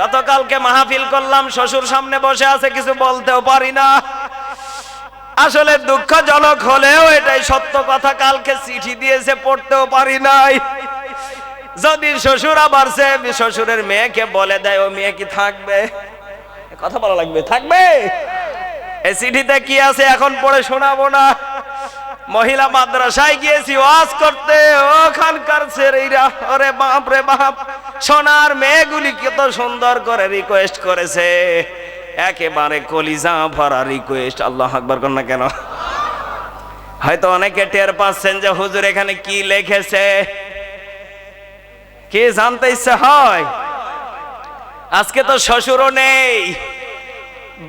গতকালকে মাহফিল করলাম, শ্বশুর সামনে বসে আছে, কিছু বলতেও পারি না। আসলে দুঃখজনক হলেও এটাই সত্য কথা, কালকে চিঠি দিয়েছে, পড়তেও পারি নাই। যদি শ্বশুর আবার সে শ্বশুরের মেয়েকে বলে দেয়, ও মেয়ে কি থাকবে? কথা বলা লাগবে, থাকবে? এই চিঠিতে কি আছে এখন পড়ে শোনাবো না। মহিলা মাদ্রাসায় গিয়েছি, ওয়াজ করতে, ওখানকার ছেলেরা, ওরে বাপ রে বাপ। সোনার মেয়েগুলি কত সুন্দর করে রিকোয়েস্ট করেছে। একেবারে কলিজা ভরা রিকোয়েস্ট আল্লাহ আকবর কর না কেন? হয়তো অনেকে টের পাচ্ছেন যে হুজুর এখানে কি লিখেছে। কি জানতে ইচ্ছে হয়? আজকে তো শ্বশুরও নেই।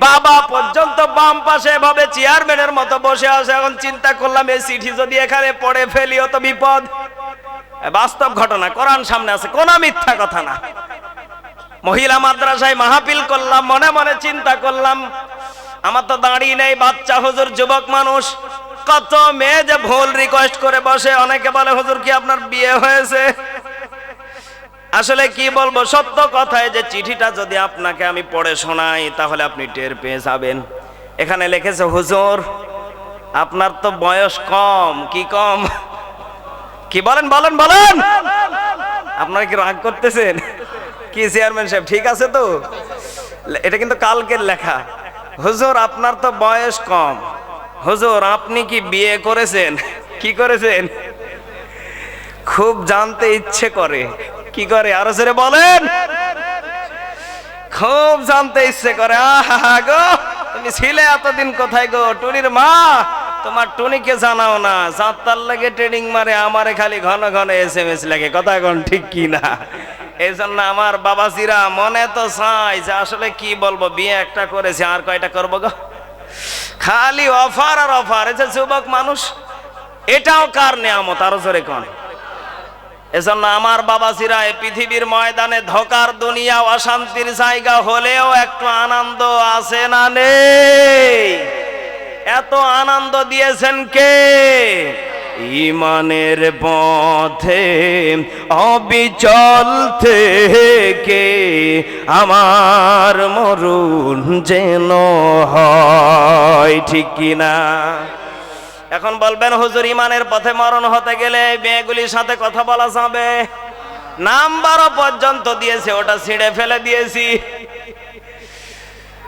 বাবা পর্যন্ত বাম পাশে এভাবে চেয়ারম্যানের মতো বসে আছে, এখন চিন্তা করলাম এই চিঠি যদি এখানে পড়ে ফেলিও তো বিপদ। বাস্তব ঘটনা, কোরআন সামনে আছে, কোন মিথ্যা কথা না। মহিলা মাদ্রাসায় মাহফিল করলাম, মনে মনে চিন্তা করলাম, আমার তো দাঁড়িয়ে নেই, বাচ্চা, হুজুর, যুবক মানুষ, কত মেয়ে যে ভুল রিকোয়েস্ট করে বসে, অনেকে বলে, হুজুর, কি আপনার বিয়ে হয়েছে? আসলে কি বলব, সত্য কথায় যে চিঠিটা যদি আপনাকে আমি পড়ে শোনাই, তাহলে আপনি টের পেয়ে যাবেন। এখানে লিখেছে, হুজুর, আপনার তো বয়স কম, কি কম? কি বলেন বলেন বলেন? আপনারা কি রাগ করতেছেন? কি চেয়ারম্যান সাহেব, ঠিক আছে তো? এটা কিন্তু কালকের লেখা। হুজুর, আপনার তো বয়স কম। হুজুর, আপনি কি বিয়ে করেছেন? কি করেছেন? খুব জানতে ইচ্ছে করে। কি করে, আরও জোরে বলেন। খুব জানতে ইচ্ছে করে। আহা গো, তুমি ছিলে এতদিন কোথায় গো? টুনির মা। তোমার টুনিকে জানাও না সাতটার লাগে ট্রেনিং মারে, আমারে খালি ঘন ঘন এস এম এস লাগে। কথা কোন ঠিক কি না? এই জন্য আমার বাবাজিরা মনে তো চাই যে আসলে কি বলব, বিয়ে একটা করেছে, আর কয়টা করব গো? খালি অফার আর অফার। যে যুবক মানুষ, এটাও কার নেয়ামত, আরও জোরে কন? এজন্য আমার বাবাজিরা এই পৃথিবীর ময়দানে ধোকার দুনিয়া, অশান্তির জায়গা হলেও একটু আনন্দ আছে না নেই? এত আনন্দ দিয়েছেন কে? ইমানের পথে অবিচল থেকে আমার মরুন যেন হয়, ঠিক কিনা এখন বলবেন, হুজুর, ইমানের পথে মরণ হতে গেলে মেয়েগুলির সাথে কথা বলা যাবে? নাম্বারও পর্যন্ত দিয়েছে, ওটা ছিঁড়ে ফেলে দিয়েছি।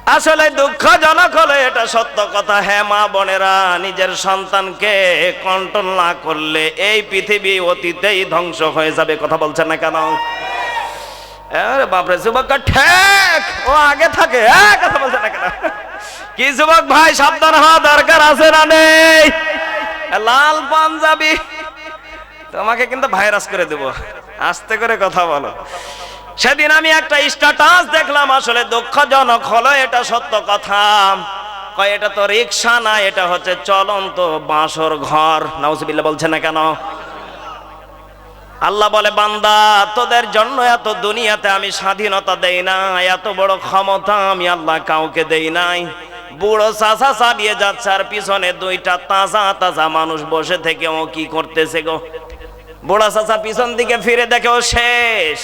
আসলে দুঃখজনক হলো এটা সত্য কথা। হ্যাঁ মা বোনেরা, নিজের সন্তানকে কন্ট্রোল না করলে এই পৃথিবী অতীতেই ধ্বংস হয়ে যাবে, কথা বলছেন না কেন? বাপরে যুবক ঠেক, ও আগে থাকে হ্যাঁ কথা বলছেন না কেন? কি যুবক ভাই, সাবধান হওয়া দরকার আছে না নেই? লাল পাঞ্জাবি, তোমাকে কিন্তু ভাইরাস করে দেবো। আস্তে করে কথা বলো। সেদিন আমি একটা স্ট্যাটাস দেখলাম, আসলে দুঃখজনক হলো, এটা সত্য কথা। কয়, এটা তো রিক্সা না, এটা হচ্ছে চলন্ত বাঁশর ঘর। নাউজুবিল্লাহ বলছে না কেন? আল্লাহ বলে, বান্দা, তোদের জন্য এত দুনিয়াতে আমি স্বাধীনতা দেই না এত বড় ক্ষমতা আমি আল্লাহ কাউকে দেই নাই। বুড়ো চাষা চালিয়ে যাচ্ছে, আর পিছনে দুইটা তাজা তাজা মানুষ বসে থেকে ও কি করতেছে গো? বুড়া চাষা পিছন দিকে ফিরে দেখে ও শেষ।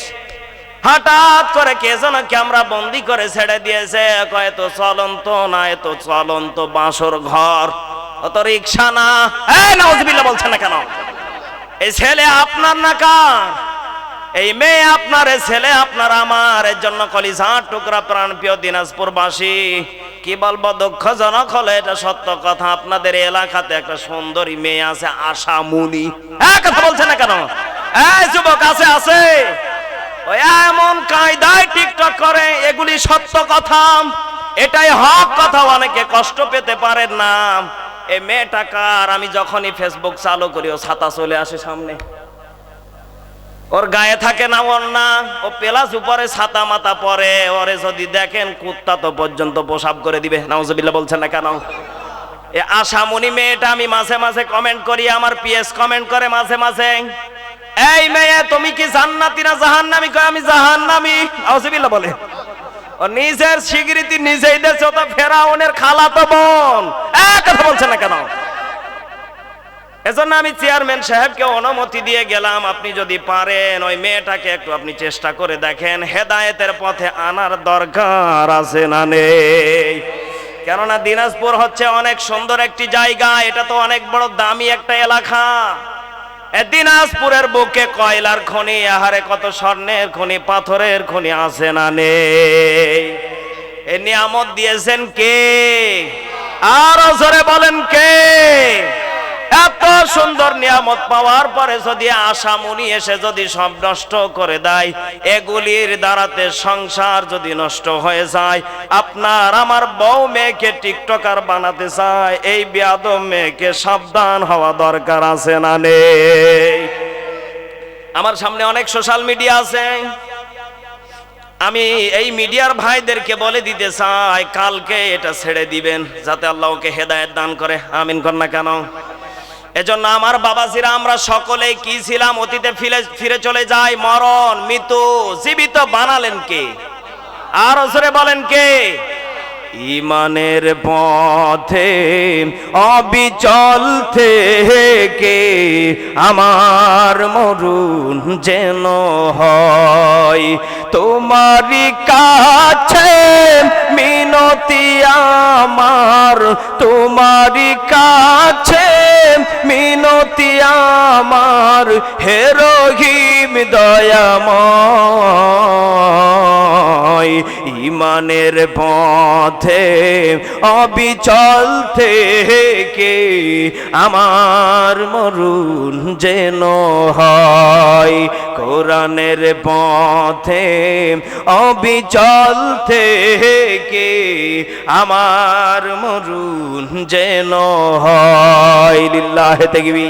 হঠাৎ করে কে যেন ক্যামেরা বন্দি করে ছেড়ে দিয়েছে? কয় তো চলন্ত না, এত চলন্ত বাঁশর ঘর। অত রিক্সা না। এই, নাউজুবিল্লাহ বলছে না কেন? এই ছেলে আপনার না কার? এই মেয়ে আপনার ছেলে আপনার, আমার। এর জন্য কলিজা টুকরা প্রাণ প্রিয় দিনাজপুরবাসী, কি বলব, দুঃখজনক হলে, এটা সত্য কথা। আপনাদের এলাকাতে একটা সুন্দরী মেয়ে আছে আশা মুনি হ্যাঁ কথা বলছে না কেন? এই, যুবক, আছে আছে। এমন কায়দায় টিকটক করে, এগুলি সত্য কথা। এটাই হক কথা, অনেকে কষ্ট পেতে পারেন না। এই মেয়েটা কার? আমি যখনই ফেসবুক চালু করি, ও ছাতা চলে আসে সামনে। ওর গায়ে থাকে না ওর না ও পেলাস উপরে ছাতা মাতা পরে। ওরে যদি দেখেন কুত্তা তো পর্যন্ত পোশাব করে দিবে। নাউজুবিল্লাহ বলছেন না কেন? এ আশামণি মেয়েটা আমি মাঝে মাঝে কমেন্ট করি, আমার পিএস কমেন্ট করে মাঝে মাঝে। এই মেয়ে, তুমি কি জান্নাতি না জাহান্নামি? কয়, আমি জাহান্নামি। নাউজুবিল্লাহ বলে। ও নিজের স্বীকৃতি নিজেই দেশ তো ফেরাউনের খালা তো বোন। এক কথা বলছে না কেন? এজন্য আমি চেয়ারম্যান সাহেবকে অনুমতি দিয়ে গেলাম, আপনি যদি পারেন, ওই মেয়েটাকে একটু আপনি চেষ্টা করে দেখেন, হেদায়েতের পথে আনার দরকার আছে না নেই? কেননা দিনাজপুর হচ্ছে অনেক সুন্দর একটি জায়গা, এটা তো অনেক বড় দামি একটা এলাকা। দিনাজপুরের বুকে কয়লার খনি, আহারে কত স্বর্ণের খনি, পাথরের খনি আছে না নেই। এ নিয়ামত দিয়েছেন কে? আর জোরে বলেন কে? এত সুন্দর নিয়ামত পাওয়ার পরে যদি আশামুনি এসে যদি সব নষ্ট করে দেয়, এগুলির দ্বারাতে সংসার যদি নষ্ট হয়ে যায়, আপনার আমার বউ মেয়েকে টিকটকার বানাতে চায়, এই বিয়াদব মেয়েকে সাবধান হওয়া দরকার আছে না নেই? আমার সামনে অনেক সোশ্যাল মিডিয়া আছে। আমি এই মিডিয়ার ভাইদেরকে বলে দিতে চাই, কালকে এটা ছেড়ে দিবেন, যাতে আল্লাহ ওকে হেদায়েত দান করে। আমিন কর না কেন? এজন্য আমার বাবাজিরা, আমরা সকলেই কি ছিলাম? অতীতে ফিরে ফিরে চলে যাই, মরণ, মৃত্যু, জীবিত বানালেন কে? আর ওসরে বলেন কে? ইমানের পথে, অবিচল থেকে আমার মরুন যেন হয়। তোমারই কাছে মিনতি আমার, তোমারই কাছে মিনতি আমার হে রহিম দয়াময়। ইমানের পথে অবিচল থেকে আমার মরুন যেন হয়। কোরআনের পথে অবিচল থেকে আমার মরুন যেন হয়। লিল্লাহে তেগবি